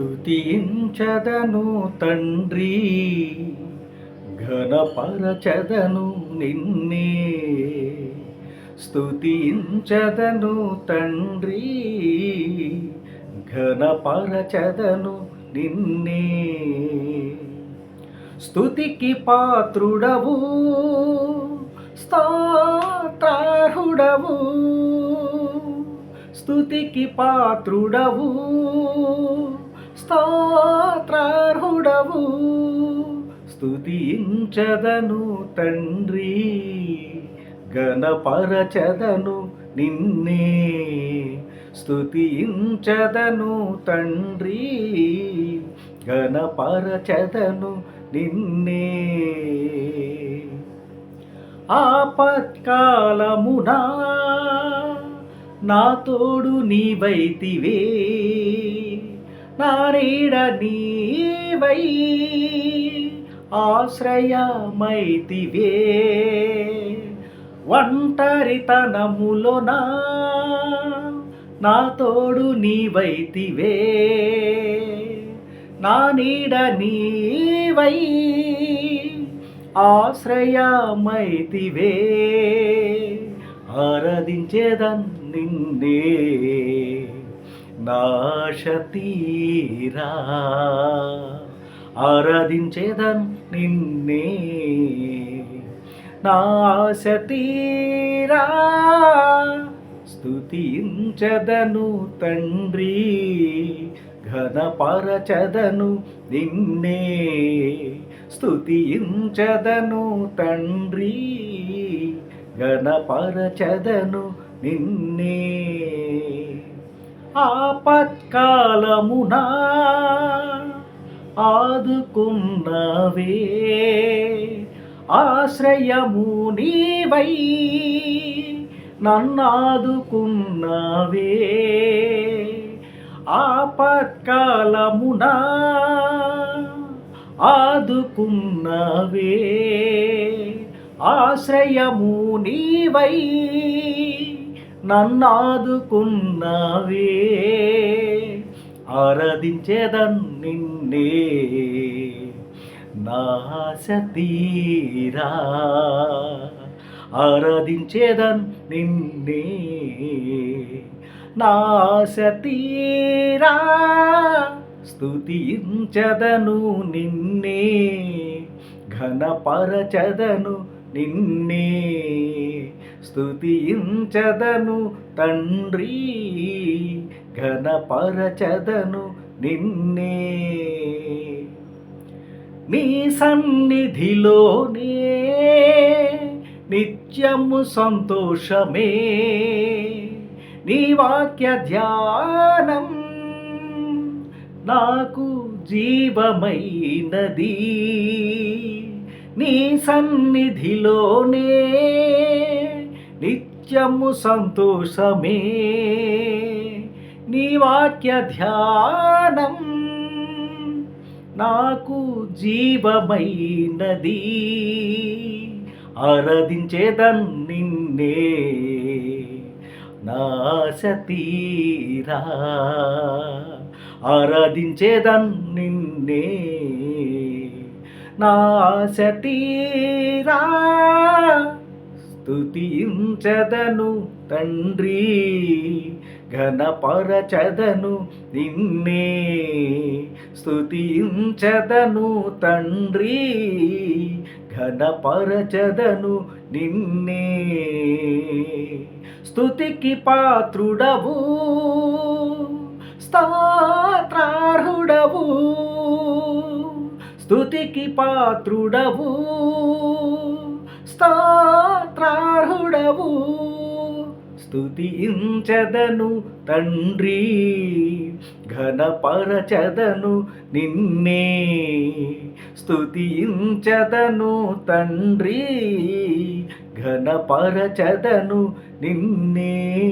స్తుతించదను తండ్రి ఘనపరచదను నిన్నే. స్తుతించదను తండ్రి ఘనపరచదను నిన్నే. స్తుతికి పాత్రుడవు స్తోత్రార్హుడవు. స్తుతికి పాత్రుడవు స్తోత్రార్హుడవు. స్తుతించదను తండ్రి గణపరచదను నిన్నే. స్తుతించదను తండ్రి గణపరచదను నిన్నే. ఆపత్కాలమునా నా తోడు నీవైతివే. నా నీడ నీవై ఆశ్రయమైతివే. ఒంటరితనములో నా తోడు నీవైతివే. నా నీడ నీవై ఆశ్రయమైతివే. ఆరాధించేదన్ నిన్నే. నాశతీరా. ఆరాధించేదన్ నిన్నే. నాశతీరా. స్తుతించదను తండ్రి. ఘనపరచదను నిన్నే. స్తుతించదను తండ్రి. ఘనపరచదను నిన్నే. ఆపత్కాలమున ఆదుకున్నవే. ఆశ్రయము నీవై నన్నాదుకున్నవే. ఆపత్కాలమున ఆదుకున్నవే. ఆశ్రయము నీవై నన్నాదుకున్నవే. ఆరాధించేదన్ నిన్నే. నాశతీరా ఆరాధించేదన్ నిన్నే. నాశతీరా స్తుతించదను నిన్నే. ఘనపరచదను నిన్నే. స్తుతించదను తండ్రి ఘనపరచదను నిన్నే. నీ సన్నిధిలోనే నిత్యము సంతోషమే. నీ వాక్య ధ్యానం నాకు జీవమైనది. నీ సన్నిధిలోనే నిత్యము సంతోషమే. నీ వాక్య ధ్యానం నాకు జీవమైనది. ఆరాధించేదన్ నిన్నే. నాశతీరా. ఆరాధించేదన్ నిన్నే. నాశతీరా. స్తుతించదను తండ్రి ఘనపరచదను నిన్నే. స్తుతించదను తండ్రి ఘనపరచదను నిన్నే. స్తుతికి పాత్రుడవు స్తోత్రార్హుడవు. స్తుతికి పాత్రుడవు. స్తోత్రార్హుడవు. స్తుతించదను తండ్రి ఘనపరచదను నిన్నే. స్తుతించదను తండ్రి ఘనపరచదను నిన్నే.